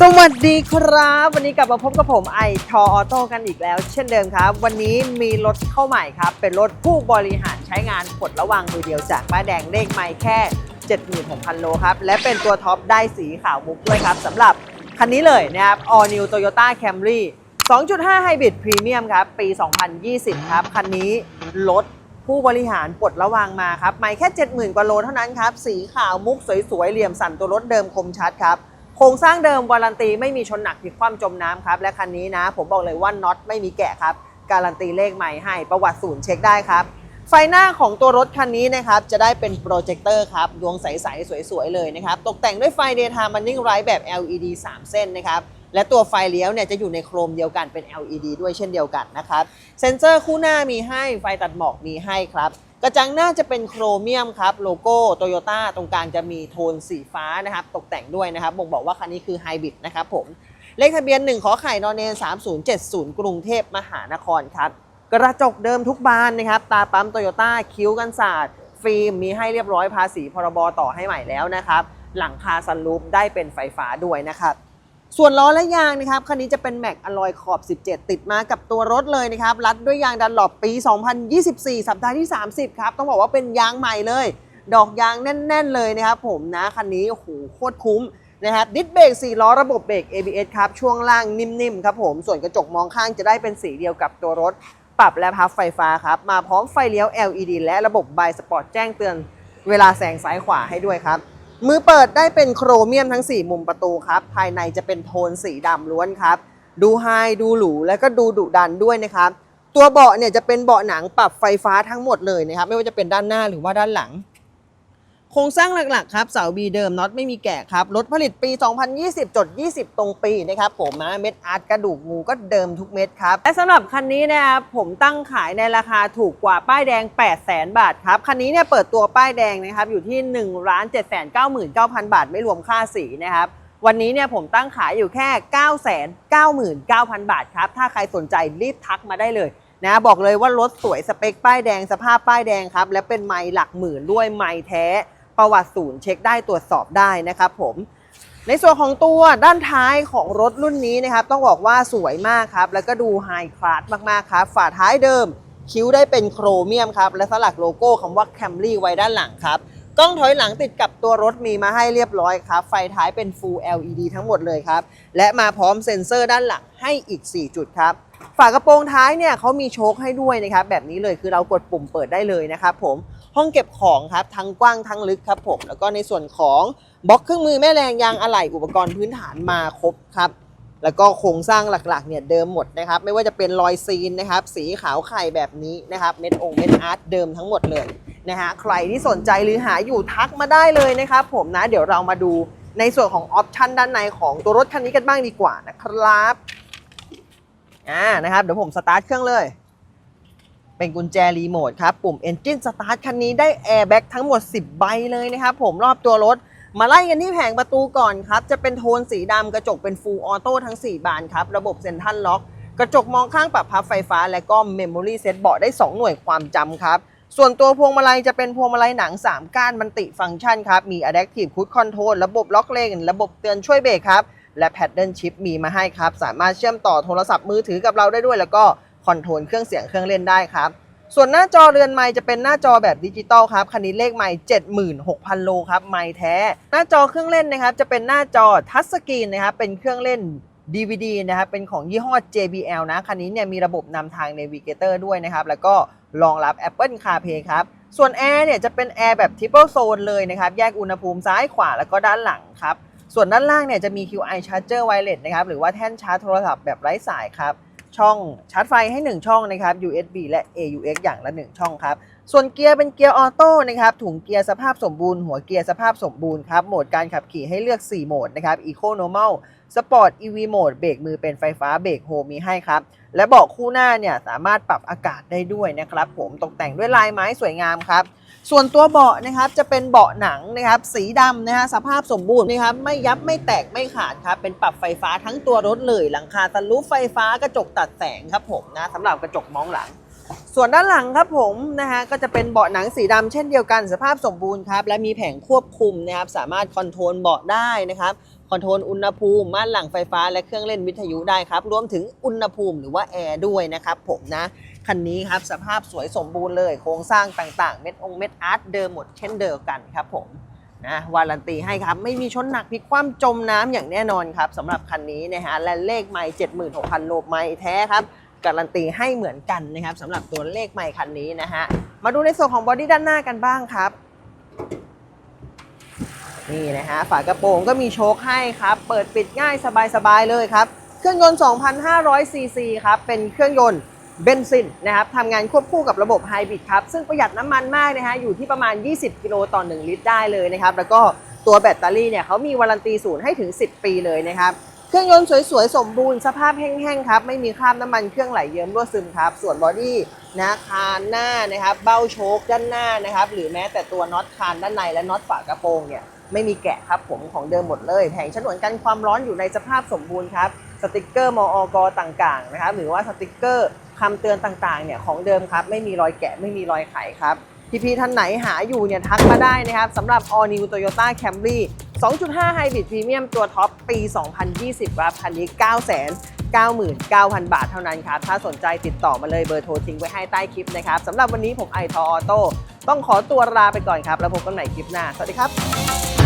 สวัสดีครับ วันนี้กลับมาพบกับผมไอทอออโต้กันอีกแล้ว เช่นเดิมครับ วันนี้มีรถเข้าใหม่ครับ เป็นรถผู้บริหารใช้งานกดระวังมือเดียวจากป้ายแดงเลขไม่แค่ 76,000 โลครับ และเป็นตัวท็อปได้สีขาวมุกด้วยครับสำหรับคันนี้เลยนะครับ All New Toyota Camry 2.5 Hybrid Premium ครับ ปี 2020 ครับ คันนี้รถผู้บริหารปลดระวางมาครับไม่แค่ 70,000 กว่าโลเท่านั้นครับ สีขาวมุกสวยๆเหลี่ยมสันตัวรถเดิมคมชัดครับ โครงสร้างเดิมวารันตีไม่มีชนหนักที่คว่ำจมน้ำครับ และคันนี้นะ ผมบอกเลยว่าน็อตไม่มีแกะครับ การันตีเลขใหม่ให้ประวัติศูนย์เช็คได้ครับ ไฟหน้าของตัวรถคันนี้นะครับ จะได้เป็นโปรเจคเตอร์ครับ ดวงใส ๆ สวย ๆ เลยนะครับ ตกแต่งด้วยไฟ Daytime Running Light แบบ LED 3 เส้นนะครับและตัวไฟเลี้ยวเนี่ยจะอยู่ในโครมเดียวกันเป็น LED ด้วยเช่นเดียวกันนะครับ เซ็นเซอร์คู่หน้ามีให้ไฟตัดหมอกมีให้ครับ กระจังหน้าจะเป็นโครเมียมครับโลโก้โตโยต้าตรงกลางจะมีโทนสีฟ้านะครับ ตกแต่งด้วยนะครับบ่งบอกว่าคันนี้คือไฮบริดนะครับผมเลขทะเบียน 1 ขอไข่นอนเนน3070 กรุงเทพมหานครครับ กระจกเดิมทุกบานนะครับ ตาปั๊มโตโยต้าคิ้วกันศาสตร์ฟิล์มมีให้เรียบร้อยภาษีพรบต่อให้ใหม่แล้วนะครับ หลังคาซันรูฟได้เป็นไฟฟ้าด้วยนะครับ ส่วนล้อและยางนะครับคันนี้จะเป็นแม็กอลอยขอบ 17 ติดมากับตัวรถเลยนะครับรัดด้วยยางดันหลบปี 2024 สัปดาห์ที่ 30 ครับ ต้องบอกว่าเป็นยางใหม่เลย ดอกยางแน่น ๆ เลยนะครับผมนะคันนี้โอ้โหโคตรคุ้มนะครับดิสเบรก4ล้อระบบเบรก ABS ครับ ช่วงล่างนิ่ม ๆ ครับผมส่วนกระจกมองข้างจะได้เป็นสีเดียวกับตัวรถ ปรับและพับไฟฟ้าครับ มาพร้อมไฟเลี้ยว LED และระบบไบสปอร์ตแจ้งเตือนเวลาแซงซ้ายขวาให้ด้วยครับ มือเปิดได้เป็นโครเมียมทั้ง 4 มุมประตูครับ ภายในจะเป็นโทนสีดำล้วนครับ ดูไฮดูหรูและก็ดูดุดันด้วยนะครับ ตัวเบาะเนี่ยจะเป็นเบาะหนังปรับไฟฟ้าทั้งหมดเลยนะครับ ไม่ว่าจะเป็นด้านหน้าหรือว่าด้านหลัง โครงสร้างหลักๆครับเสาบีเดิมน็อตไม่มีแกะครับรถผลิตปี 2020 จด 20 ตรงปีนะครับผมนะเม็ดอาร์ตกระดูกงูก็เดิมทุกเม็ดครับ และสำหรับคันนี้นะครับผมตั้งขายในราคาถูกกว่าป้ายแดง 8 0 0 0 0 0บาทครับ คันนี้เนี่ยเปิดตัวป้ายแดงนะครับอยู่ที่ 1 7 9 9 0 0 0 บาท ไม่รวมค่าสีนะครับวันนี้เนี่ยผมตั้งขายอยู่แค่ 9 9 9 0 0 0 บาทครับ ถ้าใครสนใจรีบทักมาได้เลยนะบอกเลยว่ารถสวยสเปคป้ายแดงสภาพป้ายแดงครับ และเป็นไมล์หลักหมื่นด้วยไมล์แท้ ประวัติศูนย์เช็คได้ตรวจสอบได้นะครับผมในส่วนของตัวด้านท้ายของรถรุ่นนี้นะครับ ต้องบอกว่าสวยมากครับ แล้วก็ดูไฮคลาสมากๆครับ ฝาท้ายเดิม คิ้วได้เป็นโครเมียมครับ และสลักโลโก้คำว่า Camry ไว้ด้านหลังครับกล้องถอยหลังติดกับตัวรถมีมาให้เรียบร้อยครับ ไฟท้ายเป็น Full LED ทั้งหมดเลยครับ และมาพร้อมเซ็นเซอร์ด้านหลังให้อีก 4 จุดครับ ฝากระโปรงท้ายเนี่ยเขามีโชคให้ด้วยนะครับ แบบนี้เลยคือเรากดปุ่มเปิดได้เลยนะครับผม ห้องเก็บของครับทั้งกว้างทั้งลึกครับผมแล้วก็ในส่วนของบล็อกเครื่องมือแม่แรงยางอะไหล่อุปกรณ์พื้นฐานมาครบครับแล้วก็โครงสร้างหลักๆเนี่ยเดิมหมดนะครับ ไม่ว่าจะเป็นรอยซีนนะครับ สีขาวไข่แบบนี้นะครับเม็ดองค์เม็ดอาร์ตเดิมทั้งหมดเลยนะฮะใครที่สนใจหรือหาอยู่ทักมาได้เลยนะครับผมนะเดี๋ยวเรามาดูในส่วนของออปชันด้านในของตัวรถคันนี้กันบ้างดีกว่านะครับอ่านะครับเดี๋ยวผมสตาร์ทเครื่องเลย เป็นกุญแจรีโมทครับ ปุ่ม Engine Start คันนี้ได้แอร์แบ็กทั้งหมด 10 ใบเลยนะครับผมรอบตัวรถ มาไล่กันที่แผงประตูก่อนครับ จะเป็นโทนสีดำกระจกเป็น Full Auto ทั้ง 4 บานครับ ระบบเซ็นทรัลล็อก กระจกมองข้างปรับพับไฟฟ้า และก็ Memory Set เบาะได้ 2 หน่วยความจำครับ ส่วนตัวพวงมาลัยจะเป็นพวงมาลัยหนัง 3 ก้านมันติฟังก์ชันครับ มี Adaptive Cruise Control ระบบล็อกเลนระบบเตือนช่วยเบรกครับและ Paddle Shift มีมาให้ครับ สามารถเชื่อมต่อโทรศัพท์มือถือกับเราได้ด้วยแล้วก็ คอนโทรลเครื่องเสียงเครื่องเล่นได้ครับ ส่วนหน้าจอเรือนไม้จะเป็นหน้าจอแบบดิจิตอลครับคันนี้เลขไม้76,000 โลครับไม้แท้ หน้าจอเครื่องเล่นนะครับจะเป็นหน้าจอทัชสกรีนนะครับเป็นเครื่องเล่น DVD นะครับเป็นของยี่ห้อ JBL นะคันนี้เนี่ยมีระบบนำทาง Navigator ด้วยนะครับ แล้วก็รองรับ Apple CarPlay ครับส่วนแอร์เนี่ยจะเป็นแอร์แบบ Triple Zone เลยนะครับ แยกอุณหภูมิซ้ายขวาแล้วก็ด้านหลังครับ ส่วนด้านล่างเนี่ยจะมี QI Charger Wireless นะครับ หรือว่าแท่นชาร์จโทรศัพท์แบบไร้สายครับ ช่องชาร์จไฟให้ 1 ช่องนะครับ USB และ AUX อย่างละ 1 ช่องครับ ส่วนเกียร์เป็นเกียร์ออโต้นะครับ ถุงเกียร์สภาพสมบูรณ์ หัวเกียร์สภาพสมบูรณ์ครับ โหมดการขับขี่ให้เลือก 4 โหมดนะครับ Eco Normal Sport EV Mode เบรกมือเป็นไฟฟ้า เบรกโฮมีให้ครับ และเบาะคู่หน้าเนี่ยสามารถปรับอากาศได้ด้วยนะครับ ผม ตกแต่งด้วยลายไม้สวยงามครับ ส่วนตัวเบาะนะครับจะเป็นเบาะหนังนะครับสีดำนะฮะสภาพสมบูรณ์นะครับไม่ยับไม่แตกไม่ขาดครับเป็นปรับไฟฟ้าทั้งตัวรถเลยหลังคาตะลุไฟฟ้ากระจกตัดแสงครับผมนะสำหรับกระจกมองหลัง ส่วนด้านหลังครับผมนะฮะก็จะเป็นเบาะหนังสีดำเช่นเดียวกันสภาพสมบูรณ์ครับและมีแผงควบคุมนะครับสามารถคอนโทรลเบาะได้นะครับคอนโทรลอุณหภูมิม่านหลังไฟฟ้าและเครื่องเล่นวิทยุได้ครับรวมถึงอุณหภูมิหรือว่าแอร์ด้วยนะครับผมนะ คันนี้ครับสภาพสวยสมบูรณ์เลย โครงสร้างต่างๆ เม็ดองเม็ดอาร์ตเดิมหมดเช่นเดิมกันครับผมนะวารันตีให้ครับ ไม่มีชนหนักพลิกคว่ำจมน้ำอย่างแน่นอนครับสำหรับคันนี้นะฮะและเลขไม่76,000โลไม่แท้ครับการันตีให้เหมือนกันนะครับสำหรับตัวเลขไม่คันนี้นะฮะมาดูในส่วนของบอดี้ด้านหน้ากันบ้างครับนี่นะฮะฝากระโปรงก็มีโชคให้ครับ เปิดปิดง่ายสบายๆเลยครับ เครื่องยนต์ 2,500ซีซีครับ เป็นเครื่องยนต์ เบนซินนะครับทำงานควบคู่กับระบบไฮบริดครับ ซึ่งประหยัดน้ำมันมากนะฮะอยู่ที่ประมาณ 20 กิโลต่อ 1 ลิตรได้เลยนะครับ แล้วก็ตัวแบตเตอรี่เนี่ยเขามีวารันตีศูนย์ให้ถึง 10 ปีเลยนะครับ เครื่องยนต์สวยๆ สมบูรณ์สภาพแห้งๆครับ ไม่มีคราบน้ำมันเครื่องไหลเยิ้มรั่วซึมครับ ส่วนบอดี้นะคานหน้านะครับ เบ้าโชคด้านหน้านะครับ หรือแม้แต่ตัวน็อตคานด้านในและน็อตฝากระโปรงเนี่ยไม่มีแกะครับผมของเดิมหมดเลยแผงฉนวนกันความร้อนอยู่ในสภาพสมบูรณ์ครับสติกเกอร์มอกต่างๆนะครับหรือว่าสติกเกอร์ คำเตือนต่างๆเนี่ยของเดิมครับ ไม่มีรอยแกะไม่มีรอยไขครับ พี่ๆท่านไหนหาอยู่เนี่ยทักมาได้นะครับสำหรับ All New Toyota Camry 2.5 Hybrid Premium ตัวท็อปปี 2020ครับคันนี้ 999,000 บาทเท่านั้นครับ ถ้าสนใจติดต่อมาเลยเบอร์โทรทิ้งไว้ให้ใต้คลิปนะครับสำหรับวันนี้ผมไอทอออโต้ต้องขอตัวลาไปก่อนครับ แล้วพบกันใหม่คลิปหน้า สวัสดีครับ